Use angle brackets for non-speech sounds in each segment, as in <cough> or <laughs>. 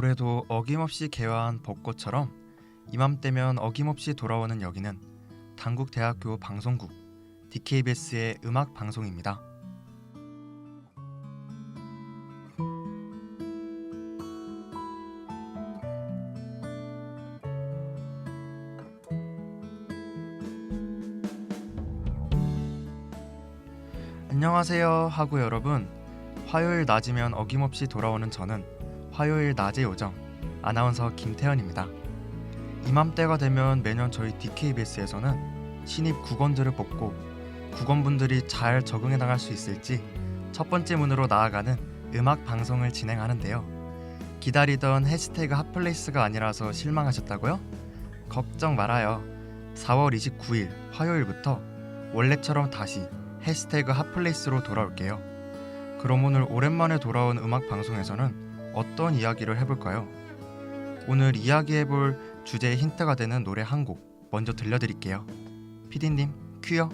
올해도 어김없이 개화한 벚꽃처럼 이맘때면 어김없이 돌아오는 여기는 당국대학교 방송국 DKBS의 음악 방송입니다. 안녕하세요 하고 여러분 화요일 낮이면 어김없이 돌아오는 저는 화요일 낮의 요정 아나운서 김태현입니다. 이맘때가 되면 매년 저희 DKBS에서는 신입 국원들을 뽑고 국원분들이 잘 적응해 나갈 수 있을지 첫 번째 문으로 나아가는 음악 방송을 진행하는데요. 기다리던 해시태그 핫플레이스가 아니라서 실망하셨다고요? 걱정 말아요. 4월 29일 화요일부터 원래처럼 다시 해시태그 핫플레이스로 돌아올게요. 그럼 오늘 오랜만에 돌아온 음악 방송에서는 어떤 이야기를 해볼까요? 오늘 이야기해볼 주제의 힌트가 되는 노래 한 곡 먼저 들려드릴게요. 피디님 큐요.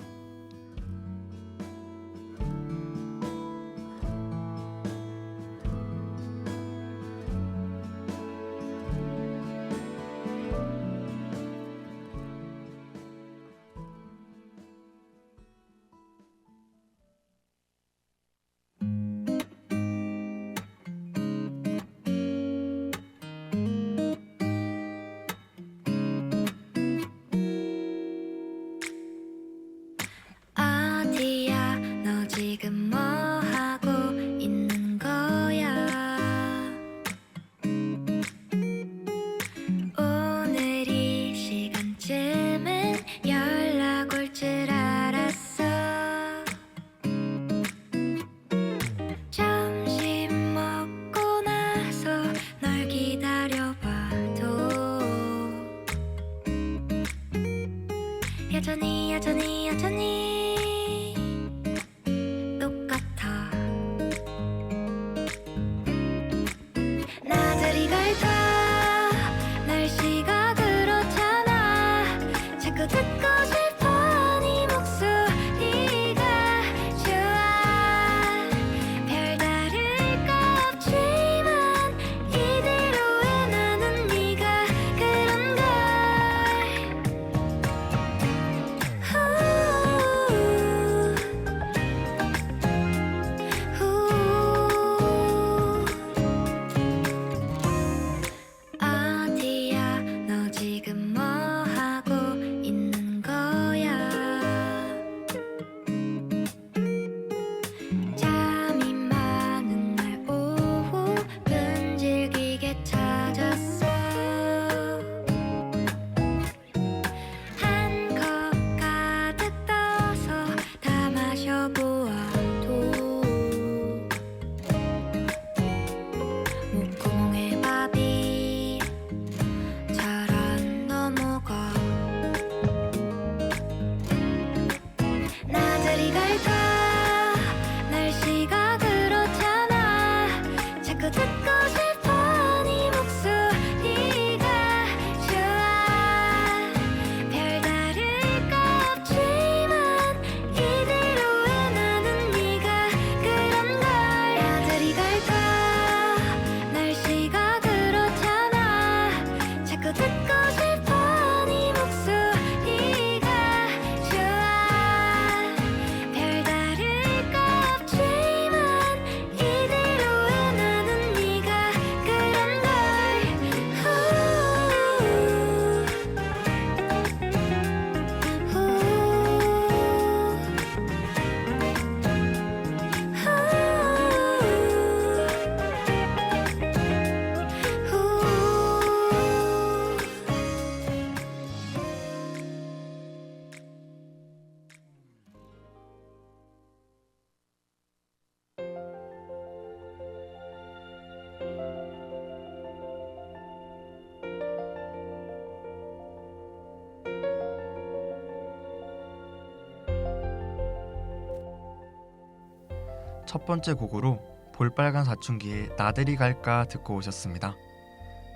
첫 번째 곡으로 볼빨간 사춘기에 나들이 갈까 듣고 오셨습니다.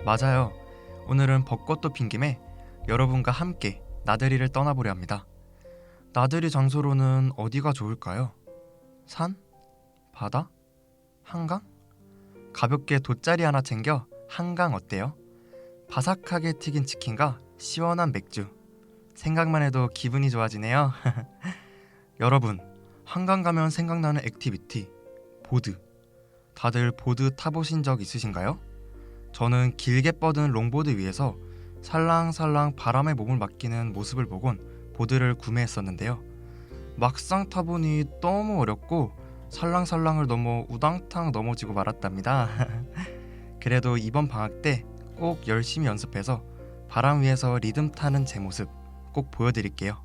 맞아요. 오늘은 벚꽃도 핀 김에 여러분과 함께 나들이를 떠나보려 합니다. 나들이 장소로는 어디가 좋을까요? 산? 바다? 한강? 가볍게 돗자리 하나 챙겨 한강 어때요? 바삭하게 튀긴 치킨과 시원한 맥주. 생각만 해도 기분이 좋아지네요. <laughs> 여러분, 한강 가면 생각나는 액티비티 보드. 다들 보드 타보신 적 있으신가요? 저는 길게 뻗은 롱보드 위에서 살랑살랑 바람에 몸을 맡기는 모습을 보곤 보드를 구매했었는데요. 막상 타보니 너무 어렵고 살랑살랑을 넘어 우당탕 넘어지고 말았답니다. <laughs> 그래도 이번 방학 때 꼭 열심히 연습해서 바람 위에서 리듬 타는 제 모습 꼭 보여드릴게요.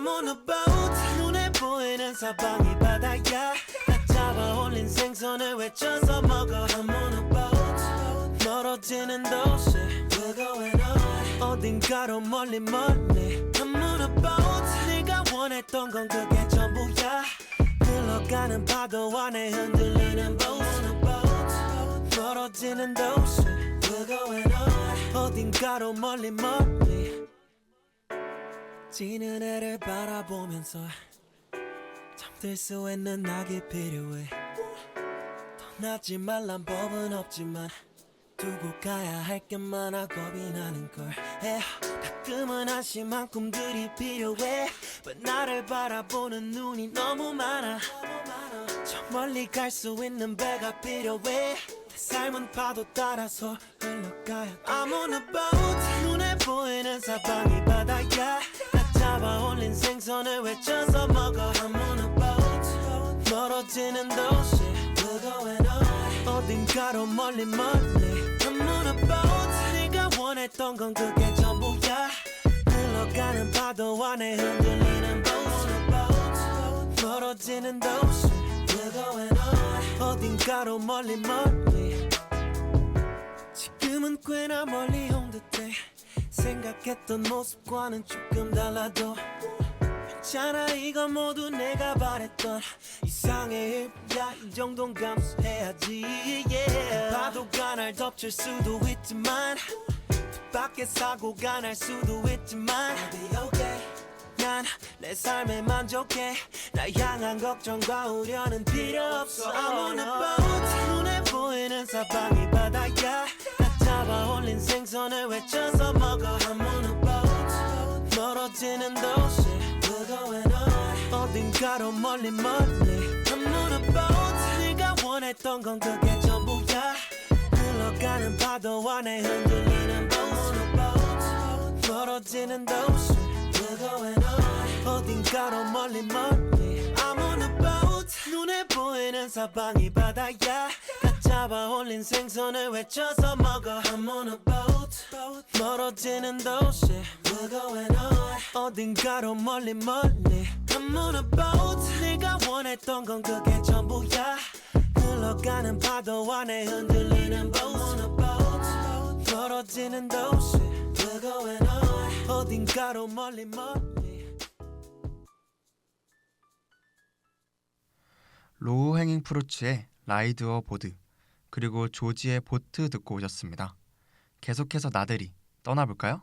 I'm on a boat. 눈에 보이는 사방이 바다야. 나 잡아 올린 생선을 외쳐서 먹어. I'm on a boat. 멀어지는 도시 We're going on 어딘가로 멀리 멀리. I'm on a boat. 네가 원했던 건 그게 전부야. 흘러가는 파도 안에 흔들리는 boat. 멀어지는 도시 We're going on 어딘가로 멀리 멀리. 지는 해를 바라보면서 잠들 수 있는 낙이 필요해. 떠나지 말란 법은 없지만 두고 가야 할 게 많아 겁이 나는 걸. yeah. 가끔은 한심한 꿈들이 필요해. But 나를 바라보는 눈이 너무 많아? 저 멀리 갈 수 있는 배가 필요해. 내 삶은 파도 따라서 흘러가야 I'm on a boat. 눈에 보이는 사방이 외쳐서 먹어 I'm on a boat 멀어지는 도시 going on 어딘가로 멀리 멀리 I'm on a boat 네가 원했던 건 그게 전부야. 흘러가는 파도 안에 흔들리는 boat 멀어지는 도시 going on 어딘가로 멀리 멀리. 지금은 꽤나 멀리 온 듯해. 생각했던 모습과는 조금 달라도 괜찮아. 이건 모두 내가 바랬던 이상의 일이야. 이 정도는 감수해야지. Yeah. 파도가 날 덮칠 수도 있지만 밖에 사고가 날 수도 있지만 I'll be okay. 난내 삶에 만족해. 나 향한 걱정과 우려는 필요 없어. I'm on a boat 눈에 보이는 사방이 바다야. 나 잡아 올린 생선을 외쳐서 먹어. I'm on a boat 멀어지는 도시 어딘가로 멀리 멀리 I'm a boat 네가 원했던 건 그게 전부야. 흘러가는 파도 안에 흔들리는 boat 멀어지는 도시 어딘가로 멀리 멀리 I'm on a boat 눈에 보이는 사방이 바다야. 다 잡아 올린 생선을 외쳐서 먹어. I'm on a boat 멀어지는 도시. We're going on 어딘가로 멀리 멀리. I'm on a boat. 네가 원했던 건 그게 전부야. 흘러가는 파도 안에 흔들리는 boat. On a boat. 멀어지는 도시. We're going on 어딘가로 멀리 멀리. 로우 행잉 프루츠의 라이드어 보드 그리고 조지의 보트 듣고 오셨습니다. 계속해서 나들이 떠나볼까요?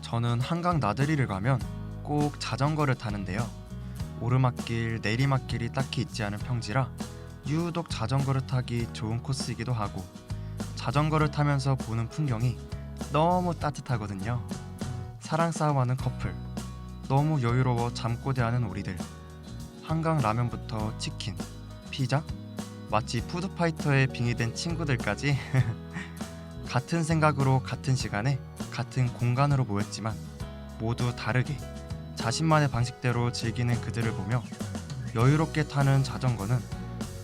저는 한강 나들이를 가면 꼭 자전거를 타는데요. 오르막길, 내리막길이 딱히 있지 않은 평지라 유독 자전거를 타기 좋은 코스이기도 하고 자전거를 타면서 보는 풍경이 너무 따뜻하거든요. 사랑 싸움하는 커플, 너무 여유로워 잠꼬대하는 우리들, 한강 라면부터 치킨, 피자, 마치 푸드파이터에 빙의된 친구들까지 <laughs> 같은 생각으로 같은 시간에 같은 공간으로 모였지만 모두 다르게 자신만의 방식대로 즐기는 그들을 보며 여유롭게 타는 자전거는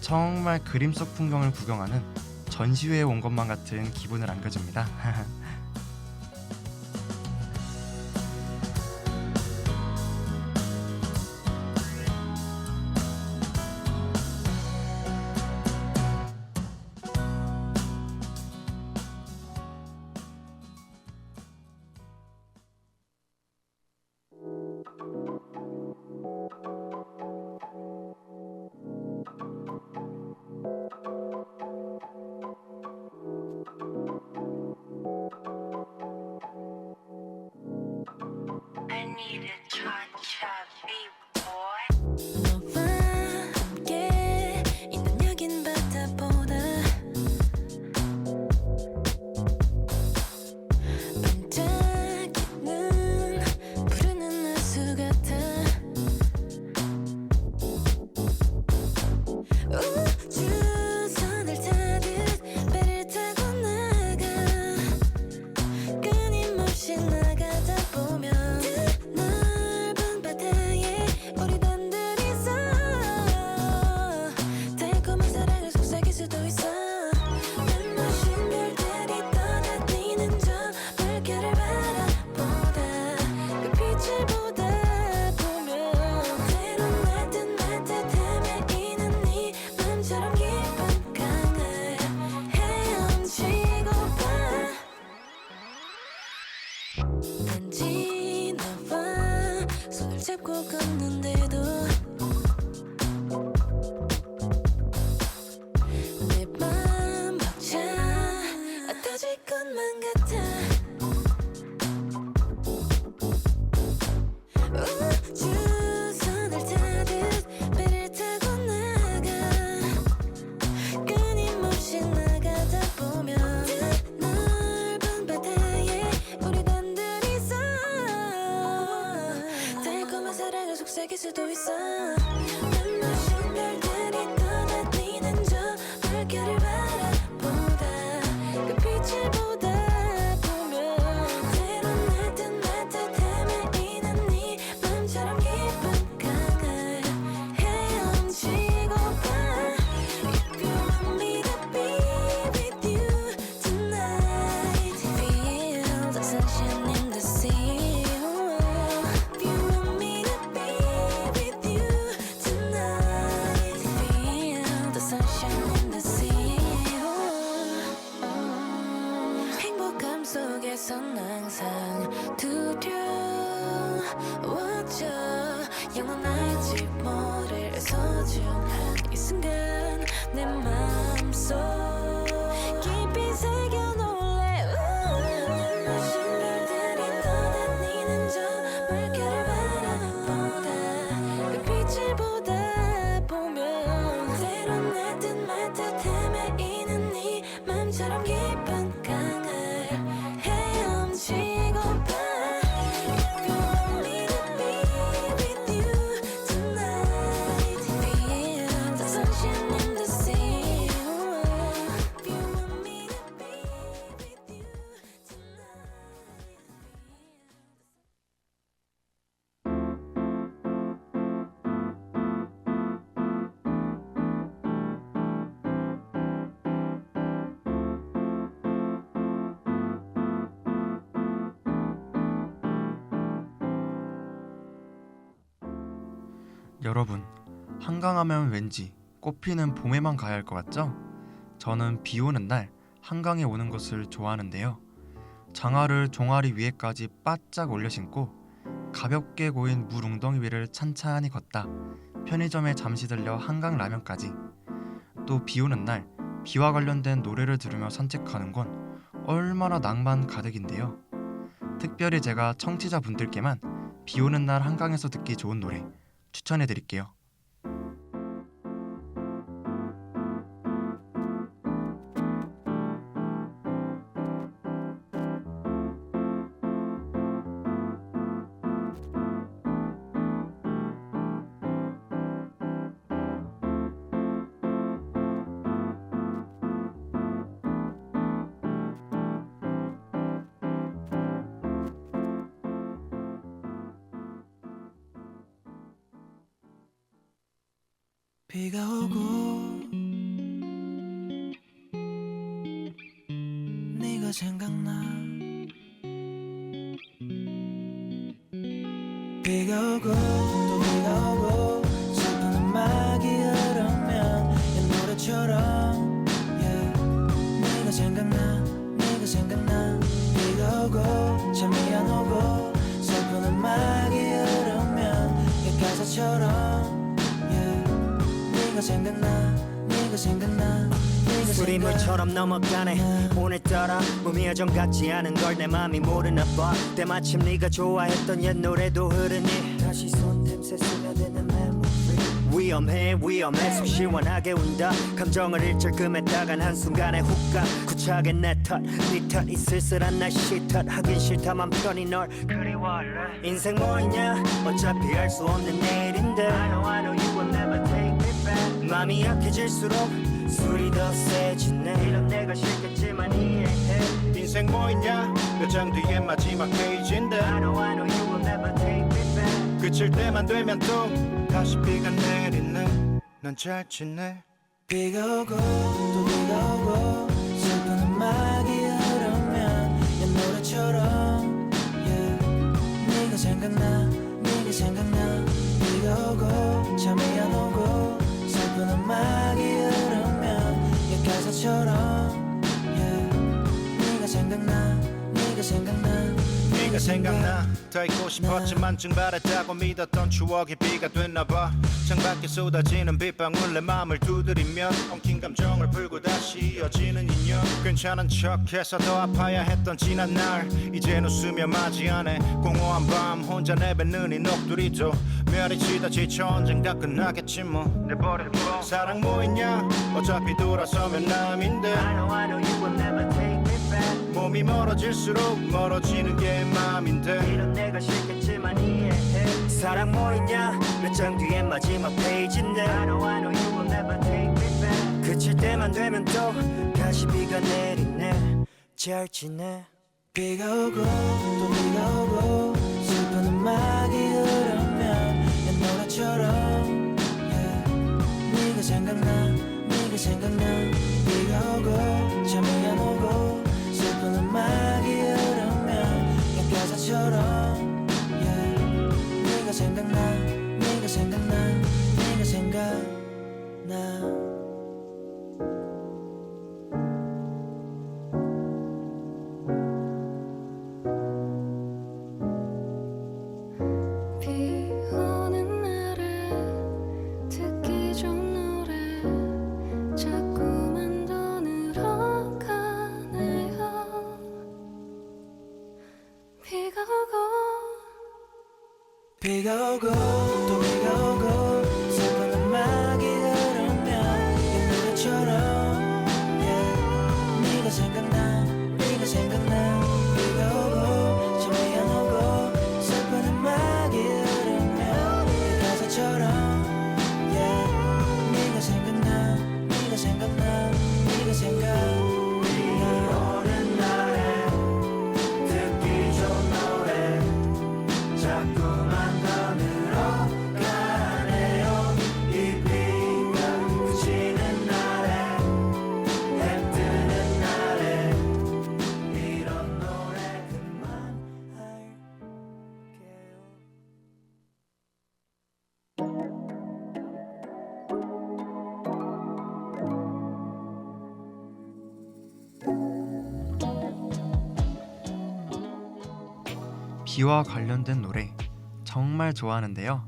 정말 그림 속 풍경을 구경하는 전시회에 온 것만 같은 기분을 안겨줍니다. <laughs> need to try. reachable 한강하면 왠지 꽃피는 봄에만 가야 할 것 같죠? 저는 비 오는 날 한강에 오는 것을 좋아하는데요. 장화를 종아리 위에까지 바짝 올려 신고 가볍게 고인 물 웅덩이 위를 찬찬히 걷다 편의점에 잠시 들려 한강 라면까지 또 비 오는 날 비와 관련된 노래를 들으며 산책하는 건 얼마나 낭만 가득인데요. 특별히 제가 청취자분들께만 비 오는 날 한강에서 듣기 좋은 노래 추천해 드릴게요. 비가 오고 네가 생각나. 비가 오고 또 비가 오고 슬픈 음악이 흐르면 옛 노래처럼 yeah. 네가 생각나 네가 생각나. 비가 오고 잠이 안 오고 슬픈 음악이 흐르면 옛 가사처럼 생각나 네가 생각나 술이 생각나. 물처럼 넘어가네. 오늘따라 몸이 여전 같지 않은 걸 내 맘이 모르나 봐. 때마침 네가 좋아했던 옛 노래도 흐르니 다시 손냄새 스며드는 memory. 위험해 위험해. 속 시원하게 운다. 감정을 일절 금했다간 한순간에 훅가. 구차하게 내탓네탓이 쓸쓸한 날씨 탓 하긴 싫다 맘 편히 널 그리워할래. 인생 뭐 있냐? 어차피 할수 없는 내일인데. I know I know 맘이 약해질수록 술이 더 세지네. 이런 내가 싫겠지만 이해해. 인생 뭐 있냐? 몇 장 뒤에 마지막 페이지인데. I know I know you will never take me back. 그칠 때만 되면 또 다시 비가 내리네. 넌잘 지내. 비가 오고 또 비가 오고 슬픈 음악이 흐르면 옛 노래처럼 yeah. 네가 생각나 네가 생각나. 비가 오고 잠이 안 오고 음악이 흐르면 옛 가사처럼 yeah. 네가 생각나 네가 생각나 더 있고 싶었지만 증발했다고 믿었던 추억이 비가 됐나봐. 창밖에 쏟아지는 빗방울 내 맘을 두드리면 엉킨 감정을 풀고 다시 이어지는 인연. 괜찮은 척해서 더 아파야 했던 지난 날. 이젠 웃으며 맞이하네. 공허한 밤 혼자 내뱉는 이 녹두리도. 멸이 치다 지쳐 언젠가 끝나겠지 뭐. 내버릴 뿐 사랑 뭐 있냐? 어차피 돌아서면 남인데. I know I know you will never take 몸이 멀어질수록 멀어지는 게 맘인데 이런 내가 싫겠지만 이해해. 사랑 뭐 있냐? 몇 장 뒤에 마지막 페이지인데 I know I know you will never take me back. 그칠 때만 되면 또 다시 비가 내리네. 잘 지내. 비가 오고 또 비가 오고 비와 관련된 노래 정말 좋아하는데요.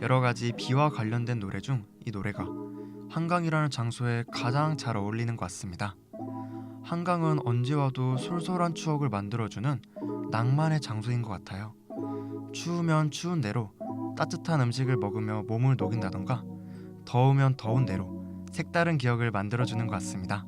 여러 가지 비와 관련된 노래 중 이 노래가 한강이라는 장소에 가장 잘 어울리는 것 같습니다. 한강은 언제 와도 솔솔한 추억을 만들어주는 낭만의 장소인 것 같아요. 추우면 추운 대로 따뜻한 음식을 먹으며 몸을 녹인다던가 더우면 더운 대로 색다른 기억을 만들어주는 것 같습니다.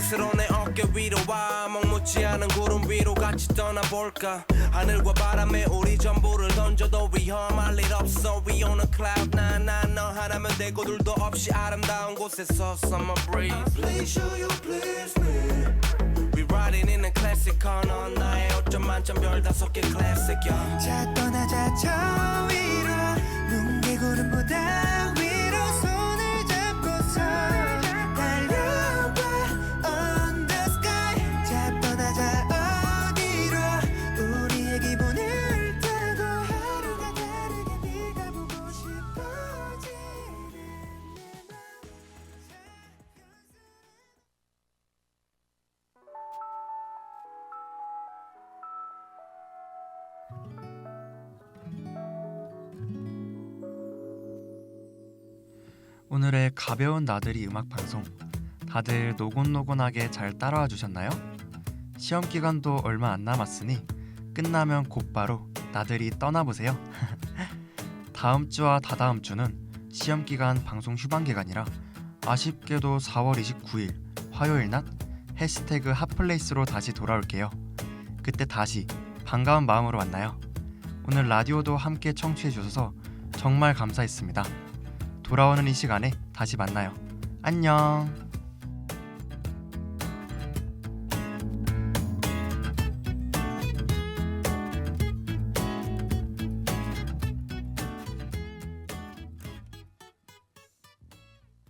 스스로 내 어깨 위로 와. 먹묻지 않은 구름 위로 같이 떠나볼까? 하늘과 바람에 우리 전부를 던져도 위험할 일 없어. We on a cloud 난나너 하나면 되고 둘도 없이 아름다운 곳에서 summer breeze. Please show you please me. We riding in a classic car 넌 나의 5점 만점 별 다섯 개 클래식 yeah. 자 떠나자 저 위로. 눈개구름보다 오늘의 가벼운 나들이 음악 방송 다들 노곤노곤하게 잘 따라와 주셨나요? 시험 기간도 얼마 안 남았으니 끝나면 곧바로 나들이 떠나보세요. <laughs> 다음 주와 다다음 주는 시험 기간 방송 휴방 기간이라 아쉽게도 4월 29일 화요일 낮 해시태그 핫플레이스로 다시 돌아올게요. 그때 다시 반가운 마음으로 만나요. 오늘 라디오도 함께 청취해 주셔서 정말 감사했습니다. 돌아오는 이 시간에 다시 만나요. 안녕.